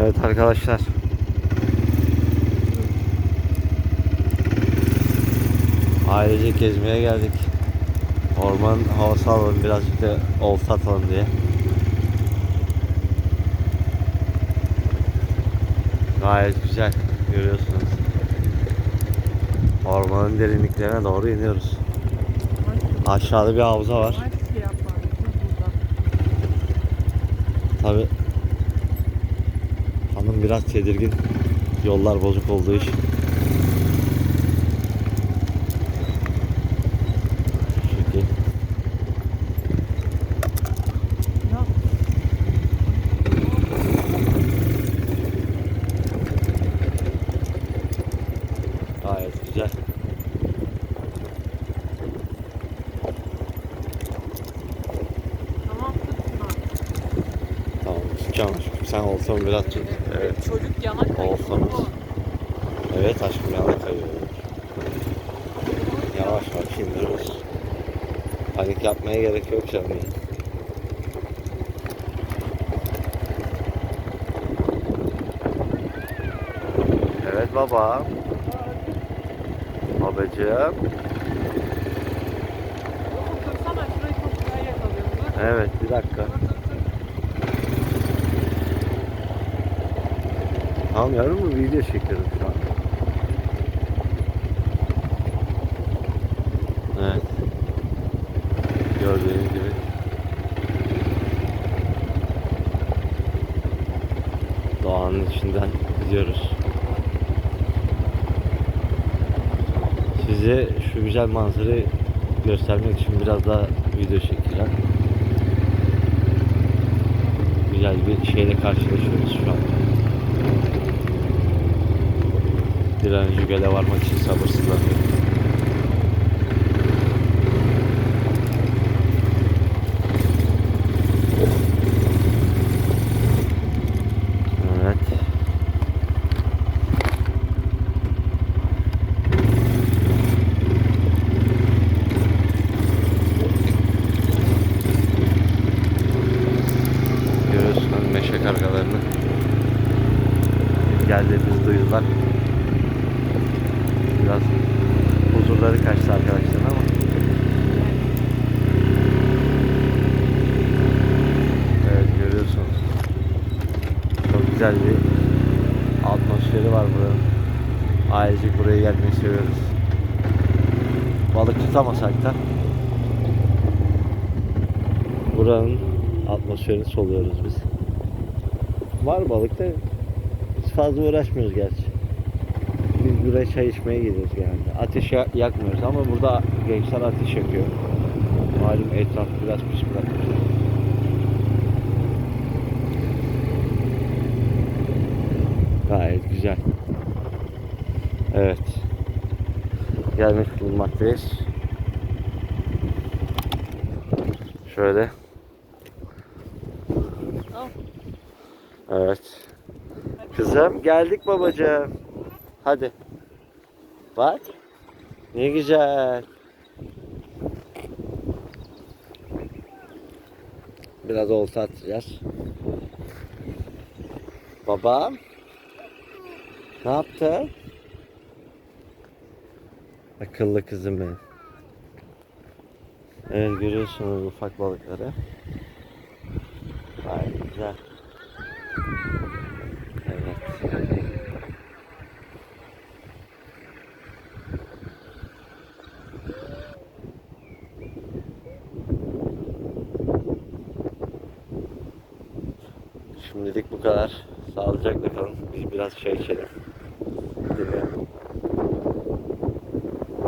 Evet arkadaşlar. Ailece gezmeye geldik. Orman havası alalım birazcık da olta atalım diye. Gayet güzel görüyorsunuz. Ormanın derinliklerine doğru iniyoruz. Aşağıda bir havza var. Maç biraz tedirgin. Yollar bozuk olduğu için. Gayet güzel. tamam tutma. Tutacağım aşkım. Sen olsan biraz tut. Evet. Çocuk yana kayıyor. Olsanız. Evet aşkım yana kayıyor. Yavaş yavaş indiriyoruz. Panik yapmaya gerek yok canım. Evet baba. Babacığım. Evet bir dakika. Tamam yavrum bu video çekiyorum şu an. Evet. Gördüğünüz gibi. Doğanın içinden gidiyoruz. Size şu güzel manzarayı göstermek için biraz daha video çekeceğim. Güzel bir şeyle karşılaşıyoruz şu an. Bir an önce varmak için sabırsızlanıyorum. Meşe kargalarını. Geldiğimiz duyular. Biraz huzurları kaçtı arkadaşlar ama. Evet görüyorsunuz. Çok güzel bir atmosferi var buranın. Ailecek buraya gelmeyi seviyoruz. Balık tutamasak da buranın atmosferini soluyoruz biz. Var balık da fazla uğraşmıyoruz gerçi. Biz buraya çay içmeye gidiyoruz genelde. Ateş ya- yakmıyoruz ama burada gençler ateş yakıyor. Malum etraf biraz pis bırakmışlar. Gayet güzel. Evet. Gelmiş bulunmaktayız. Şöyle. Evet. Kızım geldik babacığım. Hadi. Bak. Ne güzel. Biraz olta atacağız. Babam. Ne yaptın? Akıllı kızım benim. Evet görüyorsunuz ufak balıkları. Gayet güzel. Evet. Şimdilik bu kadar. Sağlıcakla kalın. Biz biraz çay içelim. Dinleyelim.